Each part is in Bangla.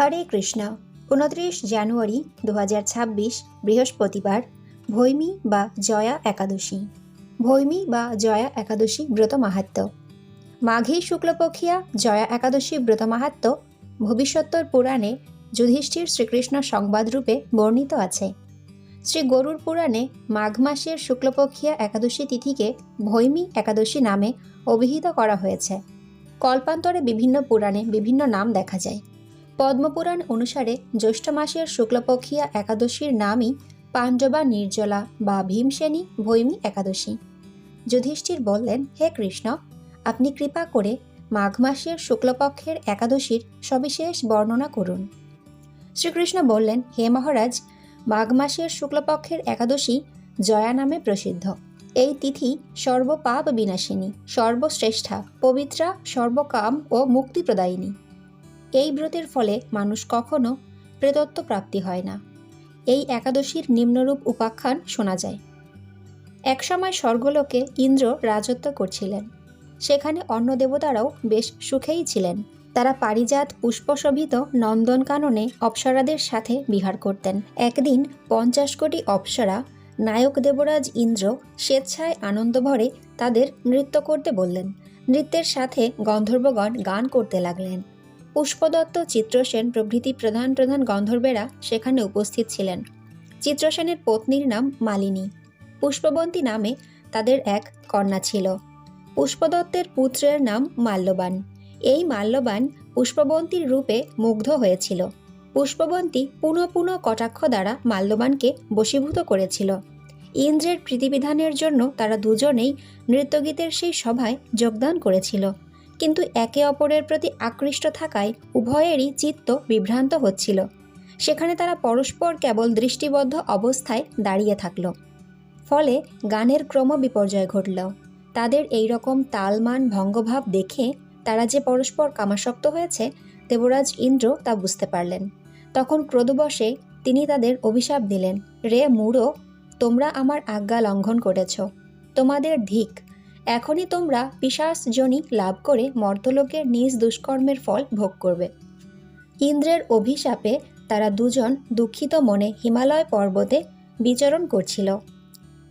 হরে কৃষ্ণ। উনত্রিশ জানুয়ারি দু হাজার ছাব্বিশ, বৃহস্পতিবার, ভৈমি বা জয়া একাদশী। ভৈমি বা জয়া একাদশী ব্রত মাহাত্ম্য। মাঘী শুক্লপক্ষিয়া জয়া একাদশী ব্রত মাহাত্ম্য ভবিষ্যত্তর পুরাণে যুধিষ্ঠির শ্রীকৃষ্ণ সংবাদরূপে বর্ণিত আছে। শ্রী গরুর পুরাণে মাঘ মাসের শুক্লপক্ষিয়া একাদশী তিথিকে ভৈমি একাদশী নামে অভিহিত করা হয়েছে। কল্পান্তরে বিভিন্ন পুরাণে বিভিন্ন নাম দেখা যায়। পদ্মপুরাণ অনুসারে জ্যৈষ্ঠ মাসের শুক্লপক্ষিয়া একাদশীর নামই পাণ্ডবা নির্জলা বা ভীমসেনী ভৈমী একাদশী। যুধিষ্ঠির বললেন, হে কৃষ্ণ, আপনি কৃপা করে মাঘ মাসের শুক্লপক্ষের একাদশীর সবিশেষ বর্ণনা করুন। শ্রীকৃষ্ণ বললেন, হে মহারাজ, মাঘ মাসের শুক্লপক্ষের একাদশী জয়া নামে প্রসিদ্ধ। এই তিথি সর্বপাপ বিনাশিনী সর্বশ্রেষ্ঠা, পবিত্রা, সর্বকাম ও মুক্তিপ্রদায়িনী। এই ব্রতের ফলে মানুষ কখনো প্রেতত্ব প্রাপ্তি হয় না। এই একাদশীর নিম্নরূপ উপাখ্যান শোনা যায়। একসময় স্বর্গলোকে ইন্দ্র রাজত্ব করছিলেন। সেখানে অন্য দেবতারাও বেশ সুখেই ছিলেন। তারা পারিজাত পুষ্পশোভিত নন্দনকাননে অপ্সরাদের সাথে বিহার করতেন। একদিন পঞ্চাশ কোটি অপ্সরা নায়ক দেবরাজ ইন্দ্র স্বেচ্ছায় আনন্দভরে তাদের নৃত্য করতে বললেন। নৃত্যের সাথে গন্ধর্বগণ গান করতে লাগলেন। পুষ্পদত্ত, চিত্রসেন প্রভৃতি প্রধান প্রধান গন্ধর্বেরা সেখানে উপস্থিত ছিলেন। চিত্রসেনের পত্নীর নাম মালিনী। পুষ্পবন্তী নামে তাদের এক কন্যা ছিল। পুষ্পদত্তের পুত্রের নাম মাল্যবান। এই মাল্যবান পুষ্পবন্তীর রূপে মুগ্ধ হয়েছিল। পুষ্পবন্তী পুনঃ পুনঃ কটাক্ষ দ্বারা মাল্যবানকে বশীভূত করেছিল। ইন্দ্রের প্রীতিবিধানের জন্য তারা দুজনেই নৃত্যগীতের সেই সভায় যোগদান করেছিল। কিন্তু একে অপরের প্রতি আকৃষ্ট থাকায় উভয়েরই চিত্ত বিভ্রান্ত হচ্ছিল। সেখানে তারা পরস্পর কেবল দৃষ্টিবদ্ধ অবস্থায় দাঁড়িয়ে থাকল। ফলে গানের ক্রম বিপর্যয় ঘটল। তাদের এই রকম তালমান ভঙ্গভাব দেখে তারা যে পরস্পর কামাসক্ত হয়েছে, দেবরাজ ইন্দ্র তা বুঝতে পারলেন। তখন ক্রোধবশে তিনি তাদের অভিশাপ দিলেন, রে মুড়ো, তোমরা আমার আজ্ঞা লঙ্ঘন করেছ। তোমাদের ধিক এখনই তোমরা পিশাস জনি লাভ করে মর্তলোকের নিজ দুষ্কর্মের ফল ভোগ করবে। ইন্দ্রের অভিশাপে তারা দুজন দুঃখিত মনে হিমালয় পর্বতে বিচরণ করছিল।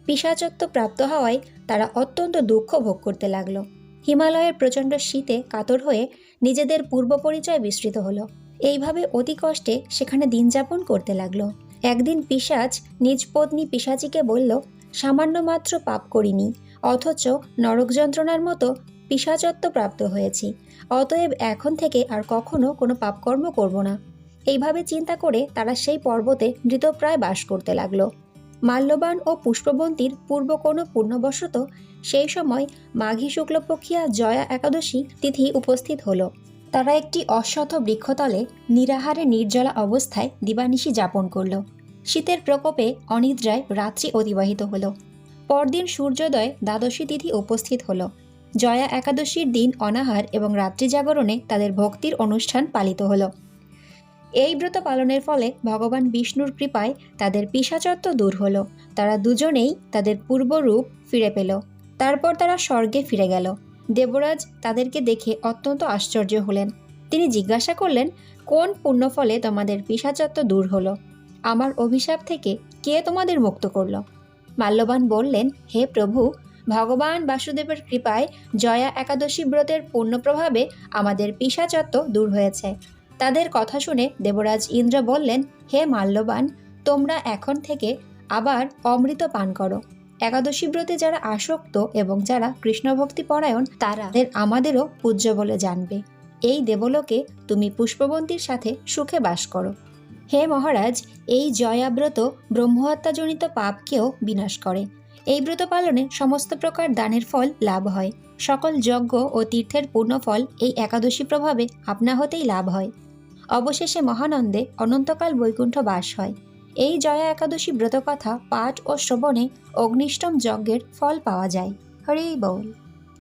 পিসাচত্ব প্রাপ্ত হওয়ায় তারা অত্যন্ত দুঃখ ভোগ করতে লাগল। হিমালয়ের প্রচণ্ড শীতে কাতর হয়ে নিজেদের পূর্ব পরিচয় বিস্তৃত হলো। এইভাবে অতি কষ্টে সেখানে দিন যাপন করতে লাগল। একদিন পিসাচ নিজ পত্নী পিসাচিকে বলল, সামান্য মাত্র পাপ করিনি অথচ নরক যন্ত্রণার মতো পিসাচত্ব প্রাপ্ত হয়েছি। অতএব এখন থেকে আর কখনো কোনো পাপকর্ম করব না। এইভাবে চিন্তা করে তারা সেই পর্বতে মৃতপ্রায় বাস করতে লাগল। মাল্যবান ও পুষ্পবন্তীর পূর্ব কোনো পূর্ণবশত সেই সময় মাঘী শুক্লপক্ষিয়া জয়া একাদশী তিথি উপস্থিত হলো। তারা একটি অশ্বথ বৃক্ষতলে নিরাহারে নির্জলা অবস্থায় দিবানিশি যাপন করল। শীতের প্রকোপে অনিদ্রায় রাত্রি অতিবাহিত হলো। পরদিন সূর্যোদয় দ্বাদশী তিথি উপস্থিত হলো। জয়া একাদশীর দিন অনাহার এবং রাত্রি জাগরণে তাদের ভক্তির অনুষ্ঠান পালিত হলো। এই ব্রত পালনের ফলে ভগবান বিষ্ণুর কৃপায় তাদের পিসাচত্ব দূর হলো। তারা দুজনেই তাদের পূর্বরূপ ফিরে পেল। তারপর তারা স্বর্গে ফিরে গেল। দেবরাজ তাদেরকে দেখে অত্যন্ত আশ্চর্য হলেন। তিনি জিজ্ঞাসা করলেন, কোন পুণ্যফলে তোমাদের পিসাচত্ব দূর হলো? আমার অভিশাপ থেকে কে তোমাদের মুক্ত করল? মাল্যবান বললেন, হে প্রভু, ভগবান বাসুদেবের কৃপায় জয়া একাদশী ব্রতের পূর্ণ প্রভাবে আমাদের পিসাচত্ব দূর হয়েছে। তাদের কথা শুনে দেবরাজ ইন্দ্র বললেন, হে মাল্যবান, তোমরা এখন থেকে আবার অমৃত পান করো। একাদশী ব্রতে যারা আসক্ত এবং যারা কৃষ্ণভক্তি পরায়ণ তারা আমাদেরও পূজ্য বলে জানবে। এই দেবলোকে তুমি পুষ্পবন্তীর সাথে সুখে বাস করো। হে মহারাজ, এই জয়াব্রত ব্রহ্মহত্যাজনিত পাপকেও বিনাশ করে। এই ব্রত পালনে সমস্ত প্রকার দানের ফল লাভ হয়। সকল যজ্ঞ ও তীর্থের পূর্ণফল এই একাদশী প্রভাবে আপনা হতেই লাভ হয়। অবশেষে মহানন্দে অনন্তকাল বৈকুণ্ঠ বাস হয়। এই জয়া একাদশী ব্রতকথা পাঠ ও শ্রবণে অগ্নিষ্টম যজ্ঞের ফল পাওয়া যায়। হরি বল।